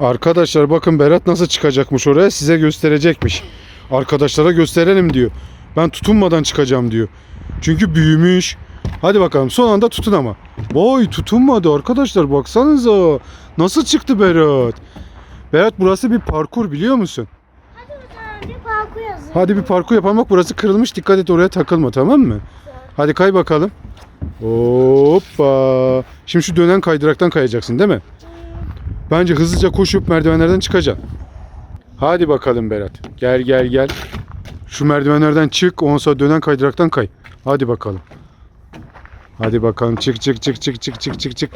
Arkadaşlar bakın Berat nasıl çıkacakmış oraya size gösterecekmiş. Arkadaşlara gösterelim diyor. Ben tutunmadan çıkacağım diyor. Çünkü büyümüş. Hadi bakalım son anda tutun ama. Vay tutunmadı arkadaşlar baksanıza. Nasıl çıktı Berat? Berat burası bir parkur biliyor musun? Hadi bir tane parkur. Hadi bir parkur yapalım bak burası kırılmış dikkat et oraya takılma tamam mı? Hadi kay bakalım. Hoppa. Şimdi şu dönen kaydıraktan kayacaksın değil mi? Bence hızlıca koşup merdivenlerden çıkacaksın. Hadi bakalım Berat. Gel gel gel. Şu merdivenlerden çık. Sonra dönen kaydıraktan kay. Hadi bakalım. Hadi bakalım. Çık çık çık çık çık çık çık çık.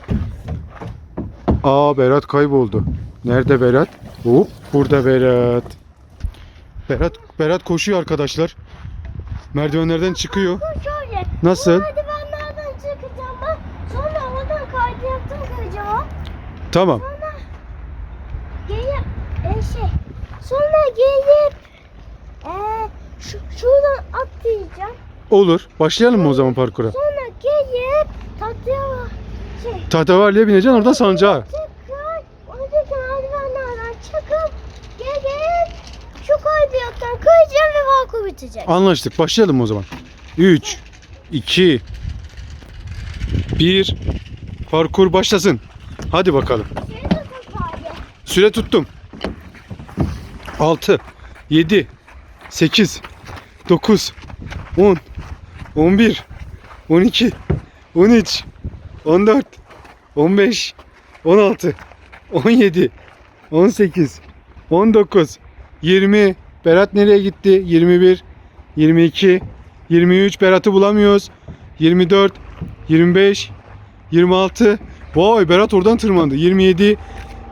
Aa Berat kayboldu. Nerede Berat? Hop burada Berat. Berat Berat koşuyor arkadaşlar. Merdivenlerden çıkıyor. Nasıl? Merdivenlerden çıkacağım ben. Sonra oradan kaydıraktan kayacağım. Tamam. Şey. Sonra gelip e, şu, şuradan atlayacağım. Olur. Başlayalım mı o zaman parkura? Sonra gelip tatlıya şey. Tahtavarlıya bineceksin oradan sancağa. Çıkar. Oradaki merdivenlerden çıkıp gelip şu kaydıraktan kayacağım ve parkur bitecek. Anlaştık. Başlayalım mı o zaman? 3 2 1 Parkur başlasın. Hadi bakalım. Süre tuttum. 6 7 8 9 10 11 12 13 14 15 16 17 18 19 20 Berat nereye gitti? 21 22 23 Berat'ı bulamıyoruz. 24 25 26 Vay Berat oradan tırmandı. 27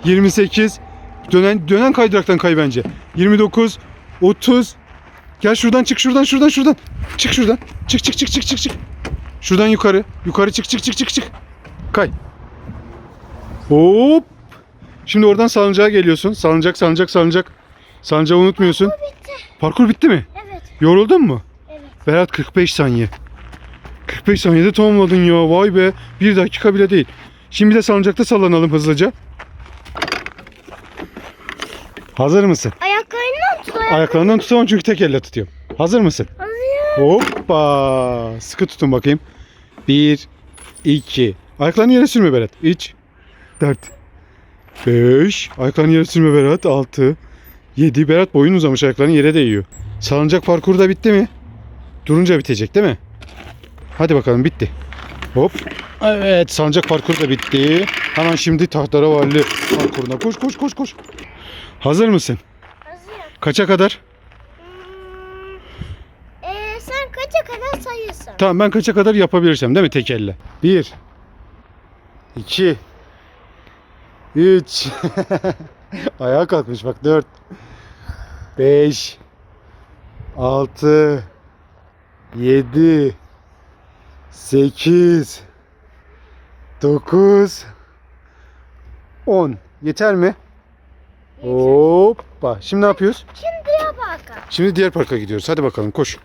28 Dönen dönen kaydıraktan kay bence. 29 30 Gel şuradan çık şuradan şuradan şuradan. Çık şuradan. Çık çık çık çık çık çık. Şuradan yukarı. Yukarı çık çık çık çık çık. Kay. Hop. Şimdi oradan salıncağa geliyorsun. Salıncak salıncak salıncak. Salıncağı unutmuyorsun. Bu bitti. Parkur bitti mi? Evet. Yoruldun mu? Evet. Berat 45 saniye. 45 saniyede tamamladın ya. Vay be. Bir dakika bile değil. Şimdi de salıncakta sallanalım hızlıca. Hazır mısın? Ayaklarından tut ayak. Ayaklarından tutamam çünkü tek elle tutuyorum. Hazır mısın? Hazır. Hoppa. Sıkı tutun bakayım. 1, 2. Ayaklarını yere sürme Berat. 3, 4, 5. Ayaklarını yere sürme Berat. 6, 7. Berat boyun uzamış ayaklarını yere değiyor. Salıncak parkuru da bitti mi? Durunca bitecek değil mi? Hadi bakalım bitti. Hop. Evet salıncak parkuru da bitti. Hemen şimdi tahtaravalli parkuruna koş koş koş koş. Hazır mısın? Hazırım. Kaça kadar? Hmm. Ee, sen kaça kadar sayıyorsun? Tamam ben kaça kadar yapabilirsem değil mi tek elle? 1 2 3 Ayağa kalkmış bak 4 5 6 7 8 9 10 Yeter mi? Hoppa. Şimdi ne yapıyoruz? Şimdi diğer parka. Şimdi diğer parka gidiyoruz. Hadi bakalım koş.